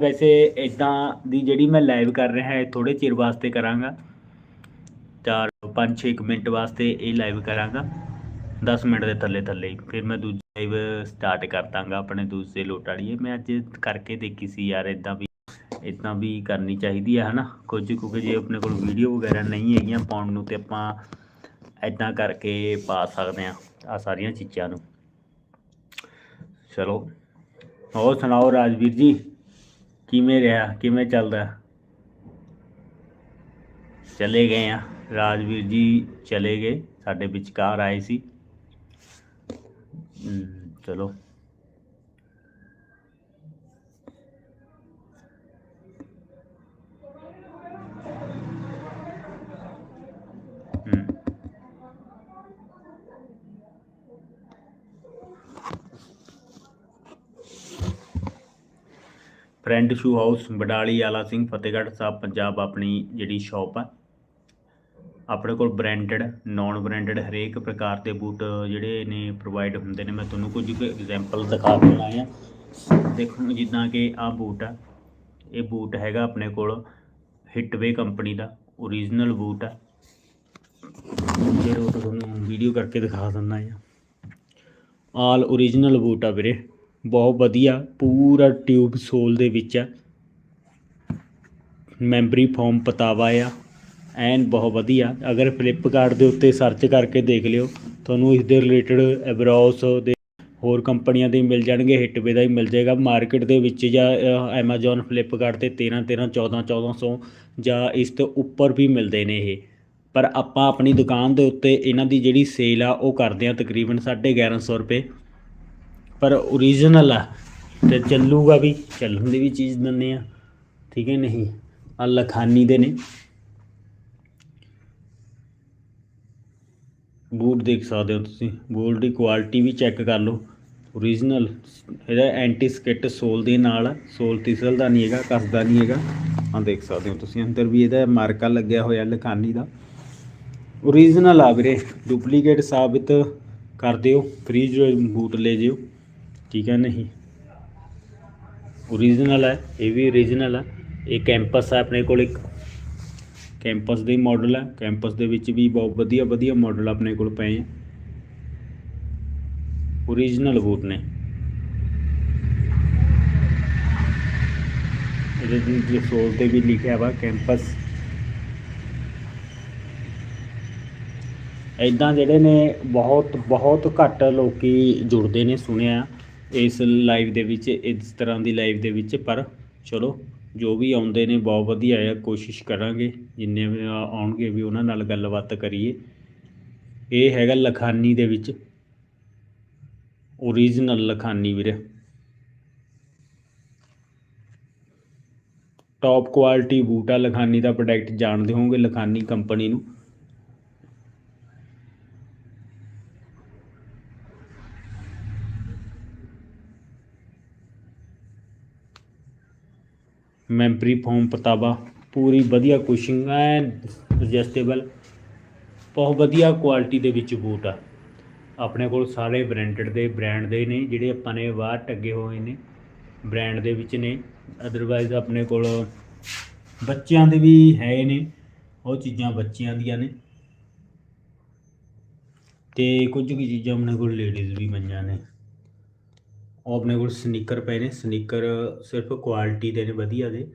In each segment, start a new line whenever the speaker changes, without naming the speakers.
ਵੈਸੇ ਇਦਾਂ ਦੀ ਜਿਹੜੀ ਮੈਂ ਲਾਈਵ ਕਰ ਰਿਹਾ ਹੈ ਥੋੜੇ ਚਿਰ ਵਾਸਤੇ ਕਰਾਂਗਾ। 4 5-6 ਮਿੰਟ ਵਾਸਤੇ ਇਹ ਲਾਈਵ ਕਰਾਂਗਾ। 10 ਮਿੰਟ ਦੇ ਥੱਲੇ ਥੱਲੇ ਫਿਰ ਮੈਂ ਦੂਜੀ ਲਾਈਵ ਸਟਾਰਟ ਕਰ ਦਾਂਗਾ ਆਪਣੇ ਦੂਸਰੇ ਲੋਟ ਵਾਲੀ। ਮੈਂ ਅੱਜ ਕਰਕੇ ਦੇਖੀ ਸੀ ਯਾਰ ਇਦਾਂ ਵੀ ਇਦਾਂ ਵੀ ਕਰਨੀ ਚਾਹੀਦੀ ਹੈ ਹਨਾ? ਕੁਝ ਕਿਉਂਕਿ ਜੇ ਆਪਣੇ ਕੋਲ ਵੀਡੀਓ ਵਗੈਰਾ ਨਹੀਂ ਹੈਗੀਆਂ ਪਾਉਣ ਨੂੰ, ਤੇ ਆਪਾਂ ਇਦਾਂ ਕਰਕੇ ਪਾ ਸਕਦੇ ਆ ਆ ਸਾਰੀਆਂ ਚੀਜ਼ਾਂ ਨੂੰ। ਚਲੋ। ਹੋਰ ਸੁਣਾਓ ਰਾਜਵੀਰ ਜੀ? ਕਿਵੇਂ ਰਿਹਾ? ਕਿਵੇਂ ਚੱਲਦਾ? ਚਲੇ ਗਏ ਆ। ਰਾਜਵੀਰ ਜੀ ਚਲੇ ਗਏ। ਸਾਡੇ ਵਿਚਕਾਰ ਆਏ ਸੀ। ਚਲੋ। ਫਰੈਂਡ ਸ਼ੂ ਹਾਊਸ ਬਡਾਲੀ ਆਲਾ ਸਿੰਘ, ਫਤਿਹਗੜ੍ਹ ਸਾਹਿਬ, ਪੰਜਾਬ ਆਪਣੀ ਜਿਹੜੀ ਸ਼ਾਪ ਆ। ਆਪਣੇ ਕੋਲ ਬ੍ਰਾਂਡਡ ਨਾਨ ਬ੍ਰਾਂਡਡ ਹਰੇਕ ਪ੍ਰਕਾਰ ਦੇ ਬੂਟ ਜਿਹੜੇ ਨੇ ਪ੍ਰੋਵਾਈਡ ਹੁੰਦੇ ਨੇ। ਮੈਂ ਤੁਹਾਨੂੰ ਕੁਝ ਐਗਜ਼ਾਮਪਲ ਦਿਖਾ ਦਿੰਦਾ ਆ ਦੇਖੋ ਜਿੱਦਾਂ ਕਿ ਆਹ ਬੂਟ ਆ। ਇਹ ਬੂਟ ਹੈਗਾ ਆਪਣੇ ਕੋਲ ਹਿੱਟਵੇ ਕੰਪਨੀ ਦਾ ਓਰੀਜਨਲ ਬੂਟ ਆ। ਜੇ ਉਹ ਤੁਹਾਨੂੰ ਵੀਡੀਓ ਕਰਕੇ ਦਿਖਾ ਦਿੰਦਾ ਆ ਆਲ ਓਰੀਜਨਲ ਬੂਟ ਆ ਵੀਰੇ। ਬਹੁਤ ਵਧੀਆ, ਪੂਰਾ ਟਿਊਬ ਸੋਲ ਦੇ ਵਿੱਚ ਆ। ਮੈਮਰੀ ਫਾਰਮ ਪਤਾਵਾ ਆ। ਐਨ ਬਹੁਤ ਵਧੀਆ। ਅਗਰ ਫਲਿੱਪਕਾਰਟ ਦੇ ਉੱਤੇ ਸਰਚ ਕਰਕੇ ਦੇਖ ਲਿਓ, ਤੁਹਾਨੂੰ ਇਸ ਦੇ ਰਿਲੇਟਡ ਐਬਰੋਸ ਦੇ ਹੋਰ ਕੰਪਨੀਆਂ ਦੇ ਮਿਲ ਜਾਣਗੇ ਹਿੱਟਵੇ ਦਾ ਹੀ ਮਿਲ ਜਾਏਗਾ। ਮਾਰਕੀਟ ਦੇ ਵਿੱਚ ਜਾਂ ਐਮਾਜ਼ੋਨ ਫਲਿੱਪਕਾਰਟ ਤੇ 13 13 14 1400 ਜਾਂ ਇਸ ਤੋਂ ਉੱਪਰ ਵੀ ਮਿਲਦੇ ਨੇ ਇਹ। ਪਰ ਆਪਾਂ ਆਪਣੀ ਦੁਕਾਨ ਦੇ ਉੱਤੇ ਇਹਨਾਂ ਦੀ ਜਿਹੜੀ ਸੇਲ ਆ, ਉਹ ਕਰਦੇ ਆ ਤਕਰੀਬਨ 1150 ਰੁਪਏ। ਪਰ ਓਰੀਜਨਲ ਆ ਤੇ ਚੱਲੂਗਾ ਵੀ, ਚੱਲਣ ਦੀ ਵੀ ਚੀਜ਼ ਦਿੰਦੇ ਆ। ਠੀਕ ਹੈ ਨਹੀਂ? ਆ ਲਖਾਨੀ ਦੇ ਨੇ। ਬੂਟ ਦੇਖ ਸਕਦੇ ਹੋ ਤੁਸੀਂ। ਬੂਟ ਦੀ ਕੁਆਲਿਟੀ ਵੀ ਚੈੱਕ ਕਰ ਲਓ। ਓਰੀਜਨਲ ਇਹਦਾ ਐਂਟੀ ਸਕਿਟ ਸੋਲ ਦੇ ਨਾਲ ਆ। ਸੋਲ ਤਿਸਲਦਾ ਨਹੀਂ ਹੈਗਾ, ਕੱਸਦਾ ਨਹੀਂ ਹੈਗਾ। ਆ ਦੇਖ ਸਕਦੇ ਹੋ ਤੁਸੀਂ। ਅੰਦਰ ਵੀ ਇਹਦਾ ਮਾਰਕਾ ਲੱਗਿਆ ਹੋਇਆ ਲਖਾਨੀ ਦਾ। ਓਰੀਜਨਲ ਆ ਵੀਰੇ। ਡੁਪਲੀਕੇਟ ਸਾਬਿਤ ਕਰ ਦਿਓ। ਫ੍ਰੀ ਬੂਟ ਲੈ ਜਿਓ। ਠੀਕ ਹੈ ਨਹੀਂ? ਓਰੀਜਨਲ ਹੈ, ਇਹ ਵੀ ਓਰੀਜਨਲ ਹੈ। ਇਹ ਕੈਂਪਸ ਹੈ ਆਪਣੇ ਕੋਲ ਇੱਕ। ਕੈਂਪਸ ਦੇ ਮਾਡਲ ਹੈ। ਕੈਂਪਸ ਦੇ ਵਿੱਚ ਵੀ ਬਹੁਤ ਵਧੀਆ ਵਧੀਆ ਮਾਡਲ ਆਪਣੇ ਕੋਲ ਪਏ ਆ। ਓਰੀਜਨਲ ਬੂਟ ਨੇ। ਇਹਦੇ ਦੀ ਜੋ ਤੇ ਵੀ ਲਿਖਿਆ ਵਾ ਕੈਂਪਸ ਇਦਾਂ ਜਿਹੜੇ ਨੇ ਬਹੁਤ ਬਹੁਤ ਘੱਟ ਲੋਕੀ ਜੁੜਦੇ ਨੇ, ਸੁਣਿਆ। ਇਸ ਲਾਈਵ ਦੇ ਵਿੱਚ, ਇਸ ਤਰ੍ਹਾਂ ਦੀ ਲਾਈਵ ਦੇ ਵਿੱਚ, ਪਰ ਚਲੋ, ਜੋ ਵੀ ਆਉਂਦੇ ਨੇ, ਬਹੁਤ ਵਧੀਆ ਆ, ਕੋਸ਼ਿਸ਼ ਕਰਾਂਗੇ, ਜਿੰਨੇ ਵੀ ਆਉਣਗੇ, ਵੀ ਉਹਨਾਂ ਨਾਲ ਗੱਲਬਾਤ ਕਰੀਏ। ਇਹ ਹੈਗਾ ਲਖਾਨੀ ਦੇ ਵਿੱਚ। ਓਰੀਜਨਲ ਲਖਾਨੀ ਵੀਰੇ। ਟੌਪ ਕੁਆਲਿਟੀ ਬੂਟਾ ਲਖਾਨੀ ਦਾ ਪ੍ਰੋਡਕਟ ਜਾਣਦੇ ਹੋਵੋਗੇ ਲਖਾਨੀ ਕੰਪਨੀ ਨੂੰ। ਮੈਂਬਰੀ ਫਾਰਮ ਪਤਾਵਾ ਪੂਰੀ ਵਧੀਆ ਕੁਸ਼ਿੰਗ ਐਨ ਐਡਜਸਟੇਬਲ ਬਹੁਤ ਵਧੀਆ ਕੁਆਲਿਟੀ ਦੇ ਵਿੱਚ ਬੂਟ ਆ। ਆਪਣੇ ਕੋਲ ਸਾਰੇ ਬ੍ਰਾਂਡਡ ਦੇ ਬ੍ਰਾਂਡ ਦੇ ਨੇ, ਜਿਹੜੇ ਆਪਾਂ ਨੇ ਬਾਹਰ ਟੱਗੇ ਹੋਏ ਨੇ ਬ੍ਰਾਂਡ ਦੇ ਵਿੱਚ ਨੇ। ਅਦਰਵਾਈਜ਼ ਆਪਣੇ ਕੋਲ ਬੱਚਿਆਂ ਦੇ ਵੀ ਹੈ ਨੇ, ਉਹ ਚੀਜ਼ਾਂ ਬੱਚਿਆਂ ਦੀਆਂ ਨੇ। ਤੇ ਕੁਝ ਕੁ ਚੀਜ਼ਾਂ ਆਪਣੇ ਕੋਲ ਲੇਡੀਜ਼ ਵੀ ਪਈਆਂ ਨੇ। ਉਹ ਆਪਣੇ ਕੋਲ ਸਨੀਕਰ ਪਏ ਨੇ। ਸਨੀਕਰ ਸਿਰਫ ਕੁਆਲਿਟੀ ਦੇ ਨੇ, ਵਧੀਆ ਦੇ,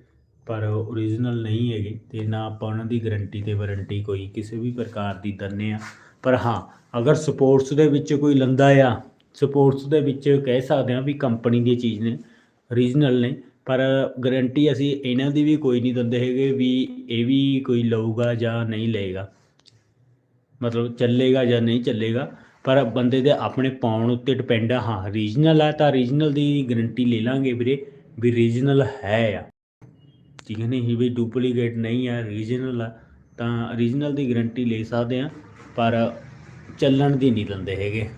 ਪਰ ਓਰੀਜਨਲ ਨਹੀਂ ਹੈਗੇ ਤੇ ਨਾ ਆਪਾਂ ਉਹਨਾਂ ਦੀ ਗਾਰੰਟੀ ਤੇ ਵਾਰੰਟੀ ਕੋਈ, ਕਿਸੇ ਵੀ ਪ੍ਰਕਾਰ ਦੀ ਦਿੰਦੇ ਆ ਪਰ ਹਾਂ, ਅਗਰ ਸਪੋਰਟਸ ਦੇ ਵਿੱਚ ਕੋਈ ਲੰਦਾ ਆ ਸਪੋਰਟਸ ਦੇ ਵਿੱਚ ਕਹਿ ਸਕਦੇ ਆ ਵੀ ਕੰਪਨੀ ਦੀ ਚੀਜ਼ ਨੇ ਓਰੀਜਨਲ ਨੇ, ਪਰ ਗਾਰੰਟੀ ਅਸੀਂ ਇਹਨਾਂ ਦੀ ਵੀ ਕੋਈ ਨਹੀਂ ਦਿੰਦੇ ਹੈਗੇ ਵੀ ਇਹ ਵੀ ਕੋਈ ਲਊਗਾ ਜਾਂ ਨਹੀਂ ਲਏਗਾ। ਮਤਲਬ ਚੱਲੇਗਾ ਜਾਂ ਨਹੀਂ ਚੱਲੇਗਾ। ਪਰ ਬੰਦੇ ਦੇ ਆਪਣੇ ਪਾਉਣ ਉੱਤੇ ਡਿਪੈਂਡ ਆ। ਹਾਂ ਰੀਜਨਲ ਆ ਤਾਂ ਰੀਜਨਲ ਦੀ ਗਰੰਟੀ ਲੈ ਲਾਂਗੇ ਵੀਰੇ ਵੀ ਰੀਜਨਲ ਹੈ ਆ। ਠੀਕ ਹੈ ਨਹੀਂ ਵੀ ਡੁਪਲੀਕੇਟ ਨਹੀਂ ਆ ਰੀਜਨਲ ਆ ਤਾਂ ਰੀਜਨਲ ਦੀ ਗਰੰਟੀ ਲੈ ਸਕਦੇ ਆ, ਪਰ ਚੱਲਣ ਦੀ ਨਹੀਂ ਦਿੰਦੇ ਹੈਗੇ।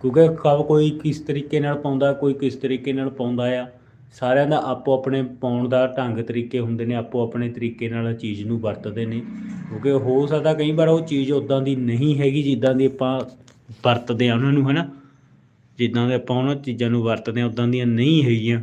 ਕਿਉਂਕਿ ਕ- ਕੋਈ ਕਿਸ ਤਰੀਕੇ ਨਾਲ ਪਾਉਂਦਾ, ਕੋਈ ਕਿਸ ਤਰੀਕੇ ਨਾਲ ਪਾਉਂਦਾ ਆ। ਸਾਰਿਆਂ ਦਾ ਆਪੋ ਆਪਣੇ ਪਾਉਣ ਦਾ ਢੰਗ ਤਰੀਕੇ ਹੁੰਦੇ ਨੇ, ਆਪੋ ਆਪਣੇ ਤਰੀਕੇ ਨਾਲ ਚੀਜ਼ ਨੂੰ ਵਰਤਦੇ ਨੇ। ਕਿਉਂਕਿ ਹੋ ਸਕਦਾ ਕਈ ਵਾਰ ਉਹ ਚੀਜ਼ ਉਦਾਂ ਦੀ ਨਹੀਂ ਹੈਗੀ ਜਿੱਦਾਂ ਦੀ ਆਪਾਂ ਵਰਤਦੇ ਆ ਉਹਨਾਂ ਨੂੰ, ਹਨਾ? ਜਿੱਦਾਂ ਦੇ ਆਪਾਂ ਉਹਨਾਂ ਚੀਜ਼ਾਂ ਨੂੰ ਵਰਤਦੇ ਆ ਉਦਾਂ ਦੀਆਂ ਨਹੀਂ ਹੈਗੀਆਂ।